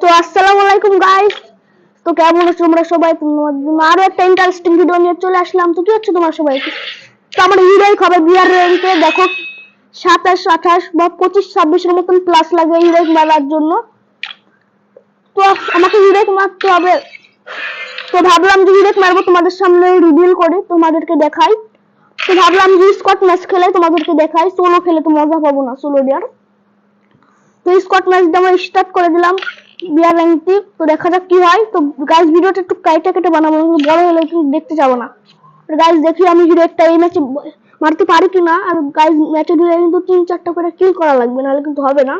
তো আসসালামু আলাইকুম গাইস তো কেমন আছো তোমরা সবাই? আরও একটা ইন্টারেস্টিং ভিডিও নিয়ে চলে আসলাম। তো কি হচ্ছে তোমার সবাই? তো আমার হিরোই হবে বিয়ার র্যাঙ্কে দেখো, সাতাশ, আঠাশ বা পঁচিশ, ছাব্বিশের মতন প্লাস লাগে হিরোই জন্য। তো আমাকে হিরোই মারতে হবে। তো ভাবলাম যে হিরোই মারবো তোমাদের সামনে রিভিল করি, তোমাদেরকে দেখাই। তো ভাবলাম যে স্কট ম্যাচ খেলে তোমাদেরকে দেখাই। সোলো খেলে তো মজা পাবো না সোলো ডিয়ার তো স্কট ম্যাচ আমরা স্টার্ট করে দিলাম। বিয়ার র্যাঙ্কটি তো দেখা যাক কি হয়। তো গাইস ভিডিওটা একটু কাইটা কেটে বানাবো। বড় হলে কিন্তু দেখতে যাব না। গাইস দেখি আমি হিরো একটা এই ম্যাচে মারতে পারি কিনা আর গাইস ম্যাচে দিলে কিন্তু তিন চারটা করে কিল করা লাগবে। নাহলে কিন্তু হবে না।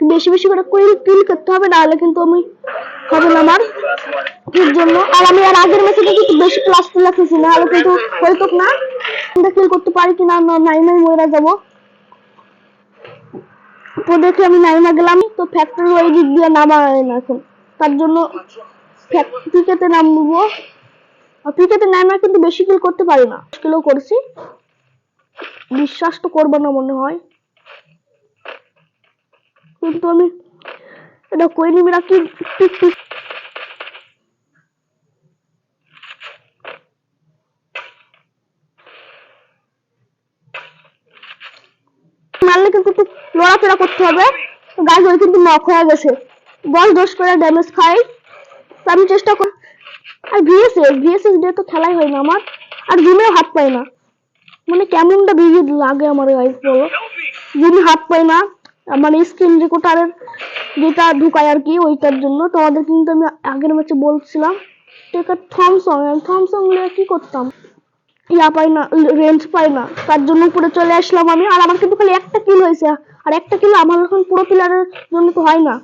বেশি বেশি করে কিল কিল করতে হবে। নাহলে কিন্তু আমি হবে না আমার এর জন্য। আর আমি আর আগের ম্যাচে কিন্তু বেশি ক্লাস লাগতেছি নাহলে কিন্তু হয়তো না। কিল করতে পারি কিনা নাই নাই, মরে যাব। দেখে আমি নাইমা গেলাম, তো ফ্যাক্টরি ওই দিক দিয়ে নামা হয় না এখন। তার জন্য পিকেতে নাম নিবো আর পিকেতে নামা কিন্তু বেশি কিল করতে পারি না। কিলও করছি। বিশ্বাস তো করব না মনে হয়। কিন্তু আমি এটা কইনি মেরা কি মারলে কিন্তু একটু লড়াফেরা করতে হবে। গাছ ওই কিন্তু নক হয়ে গেছে। দশ দশ করে ড্যামেজ খাই। আমি চেষ্টা করি আর ভিএসএস ভিএসএস দিয়ে তো খেলাই হয় না আমার। আর জিমেও হাত পাই না। মানে কেমনটা ভিড় লাগে আমার গাইস বলো? জিমে হাত পাই না। মানে স্ক্রিন রেকর্ডারের যেটা ঢুকায় আর কি, ওইটার জন্য। তোমাদের কিন্তু আমি আগের ম্যাচে বলছিলাম। এটা থমসং থমসং নিয়ে কি করতাম? ইয়া পাই না রেঞ্জ পাই না। তার জন্য উপরে চলে আসলাম আমি। আর আমার কিন্তু খালি একটা কিল হয়েছে। আর একটা কিল আমার এখন পুরো প্লেয়ারের জন্য তো হয় না!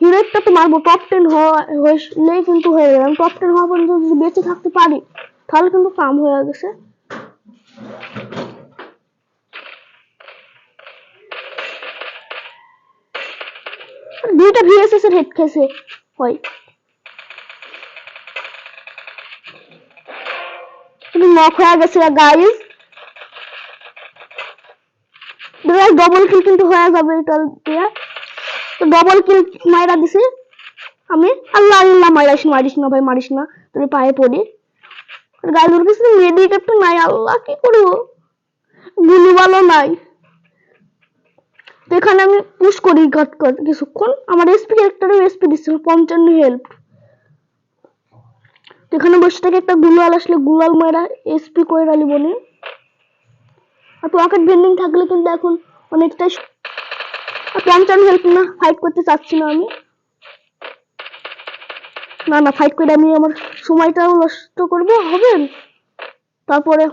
হিরোইকটা তো মারবো। টপ টেন হলেই কিন্তু হয়ে গেলাম টপ টেন হওয়া পর্যন্ত যদি বেঁচে থাকতে পারি তাহলে কিন্তু কাম হয়ে গেছে। দুইটা ভিএসএস এর হেড খেয়েছে। হয়। কিন্তু নক হয়ে গেছে গাইস ডবল কিল কিন্তু হয়ে যাবে এটা দিয়ে। তো ডবল কিল মাইরা দিছে আমি। আল্লাহ আল্লাহ, মারিস মারিস না ভাই, মারিস না। তোর পায়ে পড়ি। গায়ে ওর কিছু মেডিকেট তো নাই, আল্লাহ, কি করব? গুলি ভালো নাই। তো এখানে আমি পুশ করি কিছুক্ষণ। আমার এসপি ক্যারেক্টারও এসপি দিচ্ছে পঞ্চান্ন হেল্প এখানে বসে থেকে একটা গুলাল আসলে গুলাল মায়েরা এসপি করে ডালি বলি আর পকেট বেন্ডিং থাকলে কিন্তু এখন অনেকটাই পঞ্চান্ন হেল্প না ফাইট করতে চাচ্ছি না আমি। না না ফাইট করে আমি আমার সময়টাও নষ্ট করব, হবে? তারপরে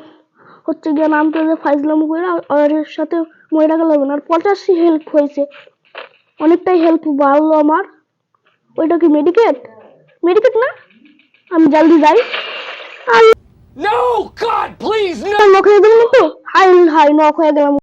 হচ্ছে গিয়ে নামতে যে ফাইজলাম করে আর এর সাথে মহিলা গেলাম আর পঁচাশি হেল্প হয়েছে। অনেকটাই হেল্প বাড়লো আমার। ওইটা কি মেডিকেট মেডিকেট না? আমি জলদি যাই। No God please no! Knock হয়ে গেলাম হাই হাই নক হয়ে গেলাম